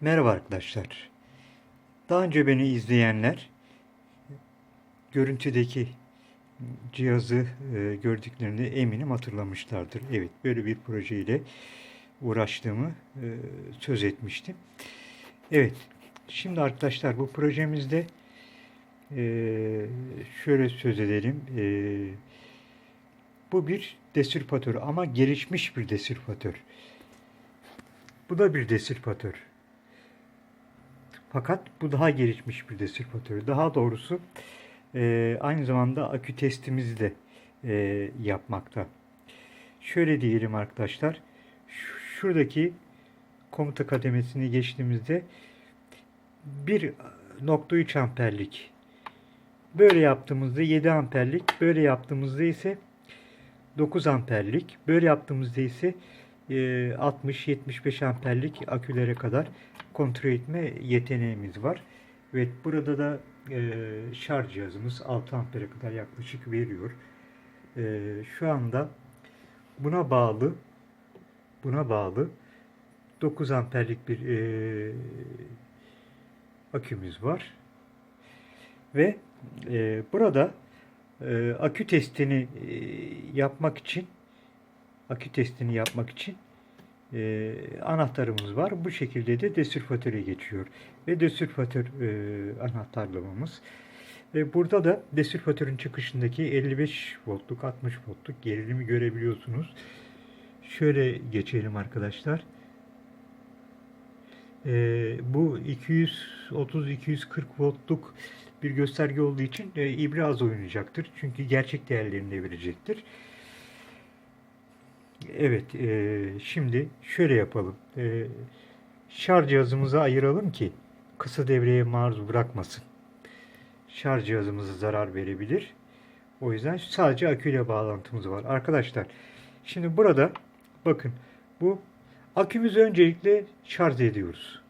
Merhaba arkadaşlar. Daha önce beni izleyenler görüntüdeki cihazı e, gördüklerini eminim hatırlamışlardır. Evet, böyle bir projeyle uğraştığımı e, söz etmiştim. Evet, şimdi arkadaşlar bu projemizde e, şöyle söz edelim. E, bu bir desürpatör ama gelişmiş bir desürpatör. Bu da bir desürpatör. Fakat bu daha gelişmiş bir desürpatör. Daha doğrusu e, aynı zamanda akü testimizi de e, yapmakta. Şöyle diyelim arkadaşlar. Şuradaki komuta kademesini geçtiğimizde 1.3 amperlik böyle yaptığımızda 7 amperlik böyle yaptığımızda ise 9 amperlik böyle yaptığımızda ise 60-75 amperlik akülere kadar kontrol etme yeteneğimiz var. Evet burada da e, şarj cihazımız 6 ampere kadar yaklaşık veriyor. E, şu anda buna bağlı buna bağlı 9 amperlik bir e, akümüz var. Ve e, burada e, akü testini e, yapmak için akü testini yapmak için e, anahtarımız var. Bu şekilde de desürfatöre geçiyor. Ve desürfatör e, anahtarlamamız. Ve burada da desürfatörün çıkışındaki 55 voltluk 60 voltluk gerilimi görebiliyorsunuz. Şöyle geçelim arkadaşlar. E, bu 230-240 voltluk bir gösterge olduğu için e, ibre az oynayacaktır. Çünkü gerçek değerlerini de verecektir. Evet, e, şimdi şöyle yapalım. E, şarj cihazımızı ayıralım ki kısa devreye maruz bırakmasın. Şarj cihazımıza zarar verebilir. O yüzden sadece aküyle bağlantımız var. Arkadaşlar, şimdi burada bakın bu akümüzü öncelikle şarj ediyoruz.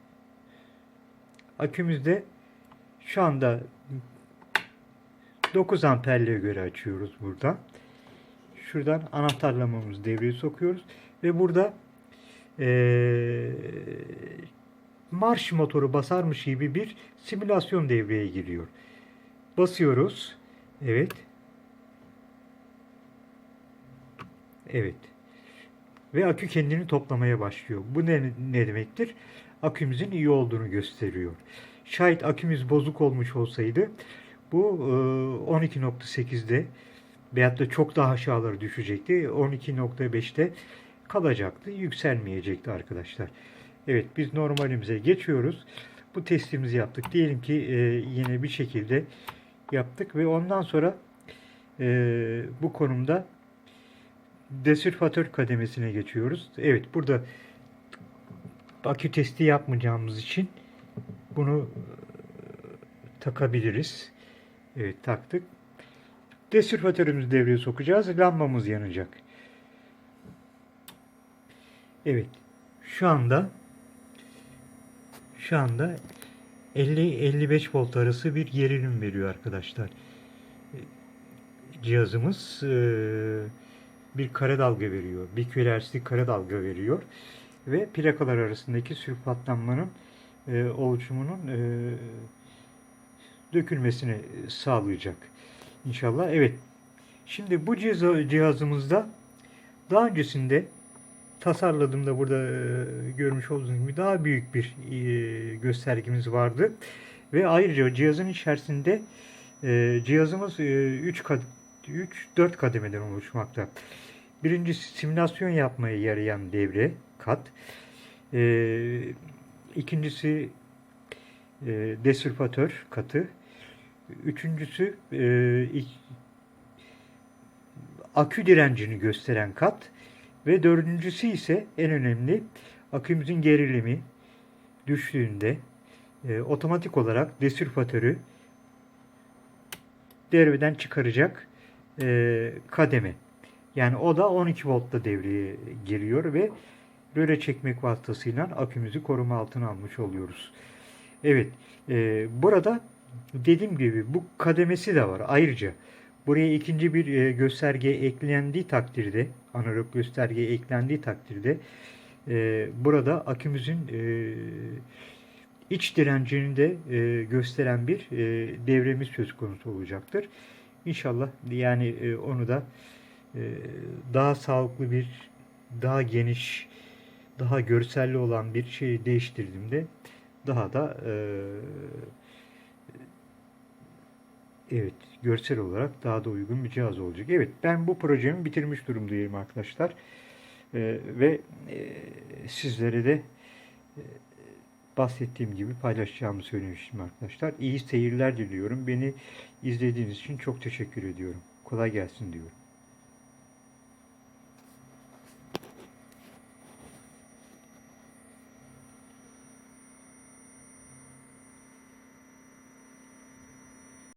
Akümüzde şu anda 9 amperliğe göre açıyoruz burada şuradan anahtarlamamızı devreye sokuyoruz ve burada eee, marş motoru basarmış gibi bir simülasyon devreye giriyor. Basıyoruz. Evet. Evet. Ve akü kendini toplamaya başlıyor. Bu ne, ne demektir? Akümüzün iyi olduğunu gösteriyor. Şayet akümüz bozuk olmuş olsaydı bu eee, 12.8'de veyahut da çok daha aşağılara düşecekti. 12.5'te kalacaktı. Yükselmeyecekti arkadaşlar. Evet biz normalimize geçiyoruz. Bu testimizi yaptık. Diyelim ki e, yine bir şekilde yaptık ve ondan sonra e, bu konumda desülfatör kademesine geçiyoruz. Evet burada akü testi yapmayacağımız için bunu e, takabiliriz. Evet taktık. Desülfatörümüzü devreye sokacağız. Lambamız yanacak. Evet. Şu anda şu anda 50-55 volt arası bir gerilim veriyor arkadaşlar. Cihazımız e, bir kare dalga veriyor. Bir külerslik kare dalga veriyor. Ve plakalar arasındaki sürpatlanmanın e, oluşumunun e, dökülmesini sağlayacak. İnşallah. Evet. Şimdi bu cihaz- cihazımızda daha öncesinde tasarladığımda burada e, görmüş olduğunuz gibi daha büyük bir e, göstergemiz vardı. Ve ayrıca cihazın içerisinde e, cihazımız 3 3 4 kademeden oluşmakta. Birincisi simülasyon yapmaya yarayan devre kat. E, ikincisi e, desülfatör katı. Üçüncüsü e, akü direncini gösteren kat ve dördüncüsü ise en önemli akümüzün gerilimi düştüğünde e, otomatik olarak desülfatörü devreden çıkaracak e, kademe. Yani o da 12 voltta devreye giriyor ve böyle çekmek vasıtasıyla akümüzü koruma altına almış oluyoruz. Evet, e, burada dediğim gibi bu kademesi de var. Ayrıca buraya ikinci bir e, gösterge eklendiği takdirde, analog gösterge eklendiği takdirde e, burada akümüzün e, iç direncini de gösteren bir devremiz söz konusu olacaktır. İnşallah yani onu da daha sağlıklı bir, daha geniş, daha görselli olan bir şeyi değiştirdiğimde daha da e, evet görsel olarak daha da uygun bir cihaz olacak. Evet ben bu projemi bitirmiş durumdayım arkadaşlar. E, ve e, sizlere de e, bahsettiğim gibi paylaşacağımı söylemiştim arkadaşlar. İyi seyirler diliyorum. Beni izlediğiniz için çok teşekkür ediyorum. Kolay gelsin diyorum.